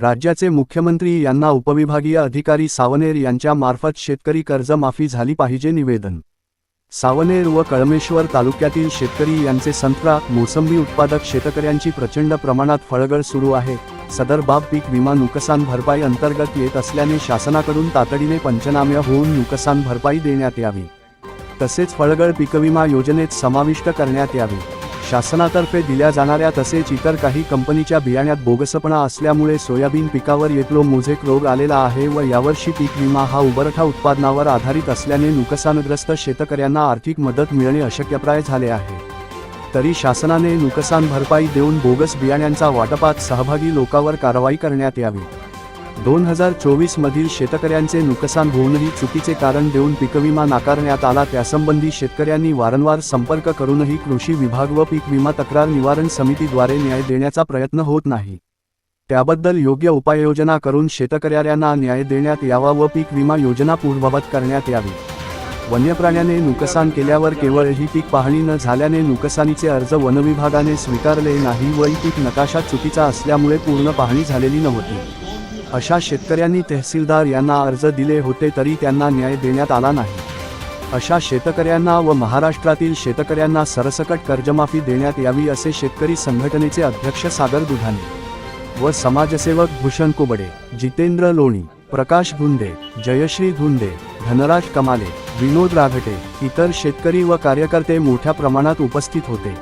राज्याचे मुख्यमंत्री यांना उपविभागीय अधिकारी सावनेर यांच्यामार्फत शेतकरी कर्जमाफी झाली पाहिजे निवेदन. सावनेर व कळमेश्वर तालुक्यातील शेतकरी यांचे संत्रा मोसंबी उत्पादक शेतकऱ्यांची प्रचंड प्रमाणात फळगळ सुरू आहे. सदर बाब पीक विमा नुकसान भरपाई अंतर्गत येत असल्याने शासनाकडून तातडीने पंचनामे होऊन नुकसान भरपाई देण्यात यावी. तसेच फळगळ पीकविमा योजनेत समाविष्ट करण्यात यावी. शासनातर्फे दिल्या जाणाऱ्या तसेच इतर काही कंपनीच्या बियाण्यात बोगसपणा असल्यामुळे सोयाबीन पिकावर येतलो मोझेक रोग आलेला आहे व यावर्षी पीक विमा हा उबरठा उत्पादनावर आधारित असल्याने नुकसानग्रस्त शेतकऱ्यांना आर्थिक मदत मिळणे अशक्यप्राय झाले आहे. तरी शासनाने नुकसान भरपाई देऊन बोगस बियाण्यांचा वाटपात सहभागी लोकांवर कारवाई करण्यात यावी. दोन हजार चोवीस मधील शेतकऱ्यांचे नुकसान होऊनही चुकीचे कारण देऊन पीकविमा नाकारण्यात आला त्यासंबंधी शेतकऱ्यांनी वारंवार संपर्क करूनही कृषी विभाग व पीक विमा तक्रार निवारण समितीद्वारे न्याय देण्याचा प्रयत्न होत नाही. त्याबद्दल योग्य उपाययोजना करून शेतकऱ्यांना न्याय देण्यात यावा व पीक विमा योजना पूर्ववत करण्यात यावी. वन्यप्राण्याने नुकसान केल्यावर केवळ ही पीक पाहणी न झाल्याने नुकसानीचे अर्ज वनविभागाने स्वीकारले नाही व ही पीक नकाशा चुकीचा असल्यामुळे पूर्ण पाहणी झालेली नव्हती. अशा शेतकऱ्यांनी तहसीलदार यांना अर्ज दिले होते तरी त्यांना न्याय देण्यात आला नाही. अशा शेतकऱ्यांना व महाराष्ट्रातील शेतकऱ्यांना सरसकट कर्जमाफी देण्यात यावी असे शेतकरी संघटनेचे अध्यक्ष सागर दुधाने व समाजसेवक भूषण कुबडे जितेंद्र लोणी प्रकाश धुंदे जयश्री धुंदे धनराज कमाले विनोद राघटे इतर शेतकरी व कार्यकर्ते मोठ्या प्रमाणात उपस्थित होते.